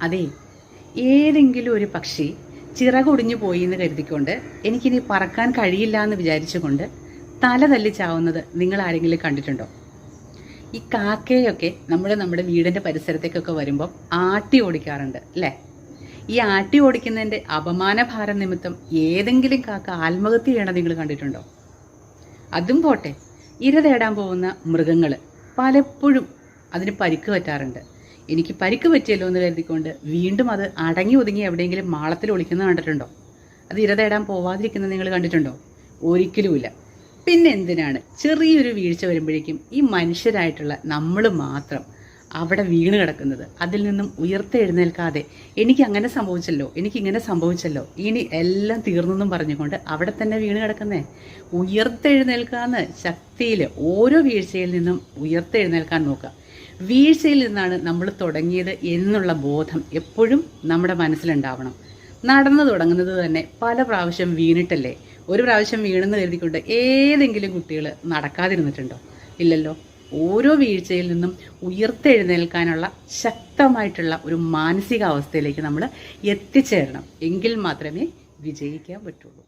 അതെ ഏതെങ്കിലും ഒരു പക്ഷി ചിറകൊടിഞ്ഞു പോയി എന്ന് കരുതിക്കൊണ്ട് എനിക്കിനി പറക്കാൻ കഴിയില്ല എന്ന് വിചാരിച്ചുകൊണ്ട് തല തല്ലിച്ചാവുന്നത് നിങ്ങൾ ആരെങ്കിലും കണ്ടിട്ടുണ്ടോ? ഈ കാക്കയൊക്കെ നമ്മൾ നമ്മുടെ വീടിന്റെ പരിസരത്തേക്കൊക്കെ വരുമ്പം ആട്ടി ഓടിക്കാറുണ്ട് അല്ലേ? ഈ ആട്ടി ഓടിക്കുന്നതിന്റെ അപമാനഭാരം നിമിത്തം ഏതെങ്കിലും കാക്ക ആത്മഹത്യ ചെയ്യണം നിങ്ങൾ കണ്ടിട്ടുണ്ടോ? അതും പോട്ടെ ഇര തേടാൻ പോകുന്ന മൃഗങ്ങൾ പലപ്പോഴും അതിന് പരിക്ക് പറ്റാറുണ്ട്. എനിക്ക് പരിക്ക് പറ്റിയല്ലോ എന്ന് കരുതിക്കൊണ്ട് വീണ്ടും അത് അടങ്ങി ഒതുങ്ങി എവിടെയെങ്കിലും മാളത്തിൽ ഒളിക്കുന്നത് കണ്ടിട്ടുണ്ടോ? അത് ഇര തേടാൻ പോവാതിരിക്കുന്നത് നിങ്ങൾ കണ്ടിട്ടുണ്ടോ? ഒരിക്കലുമില്ല. പിന്നെ എന്തിനാണ് ചെറിയൊരു വീഴ്ച വരുമ്പോഴേക്കും ഈ മനുഷ്യരായിട്ടുള്ള നമ്മൾ മാത്രം അവിടെ വീണ് കിടക്കുന്നത്? അതിൽ നിന്നും ഉയർത്തെഴുന്നേൽക്കാതെ എനിക്ക് അങ്ങനെ സംഭവിച്ചല്ലോ എനിക്ക് ഇങ്ങനെ സംഭവിച്ചല്ലോ ഇനി എല്ലാം തീർന്നെന്നും പറഞ്ഞുകൊണ്ട് അവിടെ തന്നെ വീണ് കിടക്കുന്നേ? ഉയർത്തെഴുന്നേൽക്കാന്ന് ശക്തിയിൽ ഓരോ വീഴ്ചയിൽ നിന്നും ഉയർത്തെഴുന്നേൽക്കാൻ നോക്കുക. വീഴ്ചയിൽ നിന്നാണ് നമ്മൾ തുടങ്ങിയത് എന്നുള്ള ബോധം എപ്പോഴും നമ്മുടെ മനസ്സിലുണ്ടാവണം. നടന്നു തുടങ്ങുന്നത് തന്നെ പല പ്രാവശ്യം വീണിട്ടല്ലേ? ഒരു പ്രാവശ്യം വീണെന്ന് കരുതിക്കൊണ്ട് ഏതെങ്കിലും കുട്ടികൾ നടക്കാതിരുന്നിട്ടുണ്ടോ? ഇല്ലല്ലോ. ഓരോ വീഴ്ചയിൽ നിന്നും ഉയർത്തെഴുന്നേൽക്കാനുള്ള ശക്തമായിട്ടുള്ള ഒരു മാനസികാവസ്ഥയിലേക്ക് നമ്മൾ എത്തിച്ചേരണം. എങ്കിൽ മാത്രമേ വിജയിക്കാൻ പറ്റുള്ളൂ.